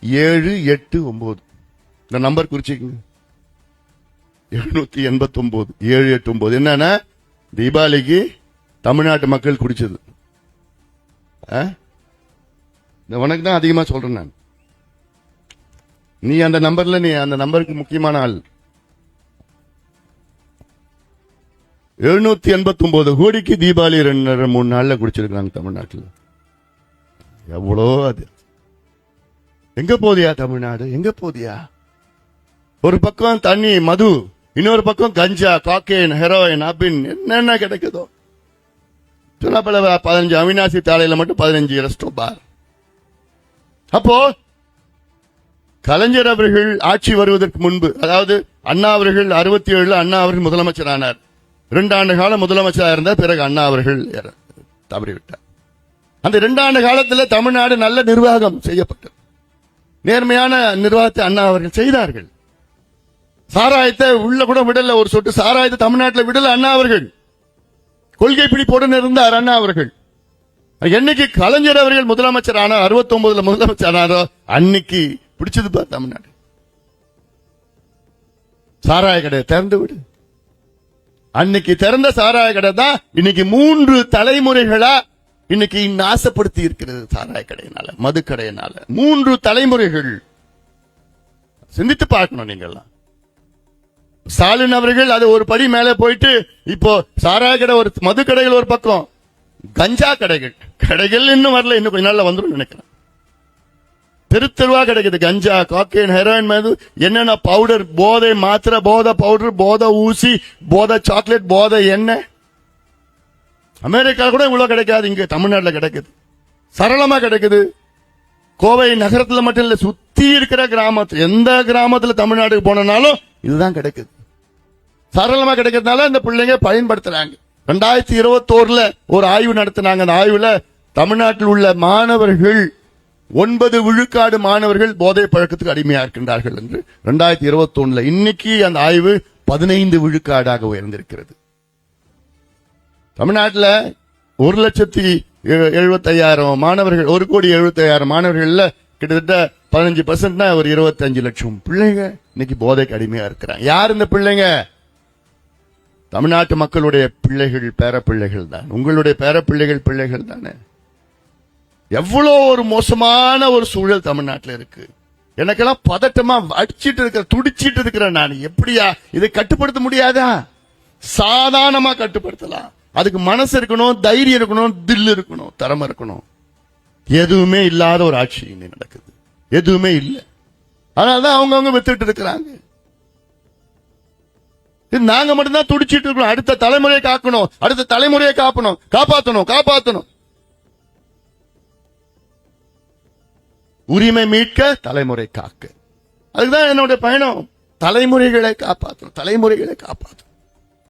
ஏழு எட்டு ஒன்பது. இந்த நம்பர் குறிச்சிக்கங்க. எழுநூத்தி எண்பத்தி ஒன்பது ஏழு எட்டு ஒன்பது. என்னன்னா தீபாவளிக்கு தமிழ்நாட்டு மக்கள் குடிச்சது. ஆ? இந்த உனக்கு தான் அதிகமா சொல்றேன் நான். நீ அந்த நம்பர்ல நீ அந்த நம்பருக்கு முக்கியமான ஆள். எழுநூத்தி எண்பத்தி ஒன்பது கோடிக்கு தீபாவளி ரெண்டு மூணு நாள்ல குடிச்சிருக்காங்க தமிழ்நாட்டில். எவ்வளோ அது? எங்க போதியா தமிழ்நாடு? எங்க போதியா? ஒரு பக்கம் தண்ணி மது இன்னொரு பக்கம் கஞ்சா காக்கேன் ஹெரோயின் அபின் என்னென்ன கிடைக்குதோ. சொன்னா பதினஞ்சு அவினாசி தாலையில மட்டும் பதினஞ்சு ரெஸ்டோ பார் அப்போ கலைஞர் அவர்கள் ஆட்சி வருவதற்கு முன்பு அதாவது அண்ணா அவர்கள் அறுபத்தி ஏழுல அண்ணா அவர்கள் முதலமைச்சர் ஆனார். இரண்டு ஆண்டு காலம் முதலமைச்சராக இருந்தார் பிறகு அண்ணா அவர்கள் தவறிவிட்டார். அந்த இரண்டு ஆண்டு காலத்தில் தமிழ்நாடு நல்ல நிர்வாகம் செய்யப்பட்டது. நேர்மையான நிர்வாகத்தை அண்ணா அவர்கள் செய்தார்கள். சாராயத்தை உள்ள கூட விடல ஒரு சொட்டு சாராயத்தை தமிழ்நாட்டில் விடல அண்ணா அவர்கள். கொள்கை பிடிப்புடன் இருந்தார் அண்ணா அவர்கள். என்னைக்கு கலைஞர் அவர்கள் முதலமைச்சர் ஆனார் அறுபத்தி ஒன்பதுல முதலமைச்சர் ஆனாரோ அன்னைக்கு பிடிச்சது பார் தமிழ்நாடு. சாராய கடையை திறந்து விடு. அன்னைக்கு திறந்த சாராய கடை தான் இன்னைக்கு மூன்று தலைமுறைகளா இன்னைக்கு நாசப்படுத்தி இருக்கிறது சாராய கடையினால மது கடையினால. மூன்று தலைமுறைகள் சிந்தித்து பார்க்கணும் நீங்கெல்லாம் ஸ்டாலின் அவர்கள் அது ஒரு படி மேலே போயிட்டு இப்போ சாராய கடை ஒரு மது கடைகள் ஒரு பக்கம் கஞ்சா கடைகள். கடைகள் இன்னும் வரல இன்னும் கொஞ்ச நாள்ல வந்துடும் நினைக்கிறேன். தெரு தெருவா கிடைக்குது கஞ்சா காக்கேன் ஹெரோயின் மது. என்னென்ன பவுடர் போதை மாத்திரை போதை பவுடர் போதை ஊசி போதை சாக்லேட் போதை எண்ணெய். அமெரிக்கா கூட இவ்வளோ கிடைக்காது இங்கே தமிழ்நாட்டில் கிடைக்குது. சரளமாக கிடைக்குது. கோவை நகரத்தில் மட்டும் இல்லை சுற்றி இருக்கிற கிராமத்தில் எந்த கிராமத்தில் தமிழ்நாட்டுக்கு போனனாலும் இதுதான் கிடைக்குது. சரளமாக கிடைக்கிறதுனால இந்த பிள்ளைங்க பயன்படுத்துறாங்க. ரெண்டாயிரத்தி இருபத்தோரில் ஒரு ஆய்வு நடத்தினாங்க. அந்த ஆய்வில் தமிழ்நாட்டில் உள்ள மாணவர்கள் ஒன்பது விழுக்காடு மாணவர்கள் போதை பழக்கத்துக்கு அடிமையாக இருக்கின்றார்கள் என்று ரெண்டாயிரத்தி இருபத்தி இன்னைக்கு அந்த ஆய்வு பதினைந்து விழுக்காடாக உயர்ந்திருக்கிறது. தமிழ்நாட்டில் ஒரு லட்சத்தி எழுபத்தையாயிரம் மாணவர்கள் ஒரு கோடி எழுபத்தையாயிரம் மாணவர்கள்ல கிட்டத்தட்ட பதினஞ்சு பர்சன்ட்னா ஒரு இருபத்தஞ்சு லட்சம் பிள்ளைங்க இன்னைக்கு போதைக்கு அடிமையா இருக்கிறாங்க. யார் இந்த பிள்ளைங்க? தமிழ்நாட்டு மக்களுடைய பிள்ளைகள் பேரப்பிள்ளைகள் தான். உங்களுடைய பேர பிள்ளைகள் பிள்ளைகள் தானே. எவ்வளோ ஒரு மோசமான ஒரு சூழல் தமிழ்நாட்டில் இருக்கு. எனக்கெல்லாம் பதட்டமா அடிச்சிட்டு இருக்கிற துடிச்சிட்டு இருக்கிறேன் நான் எப்படியா இதை கட்டுப்படுத்த முடியாதா? சாதாரணமா கட்டுப்படுத்தலாம். அதுக்கு மனசு இருக்கணும் தைரியம் இருக்கணும் தில் இருக்கணும் தரம இருக்கணும். எதுவுமே இல்லாத ஒரு ஆட்சி இன்னும் நடக்குது. எதுவுமே இல்லை. அதனாலதான் அவங்கவங்க வித்துட்டு இருக்கிறாங்க. இது நாங்க மட்டும்தான் துடிச்சிட்டு இருக்கணும் அடுத்த தலைமுறையை காக்கணும். அடுத்த தலைமுறையை காப்பணும். காப்பாத்தணும் காப்பாத்தணும். உரிமை மீட்க தலைமுறை காக்க. அதுதான் என்னுடைய பயணம். தலைமுறைகளை காப்பாற்றணும் தலைமுறைகளை காப்பாற்றணும்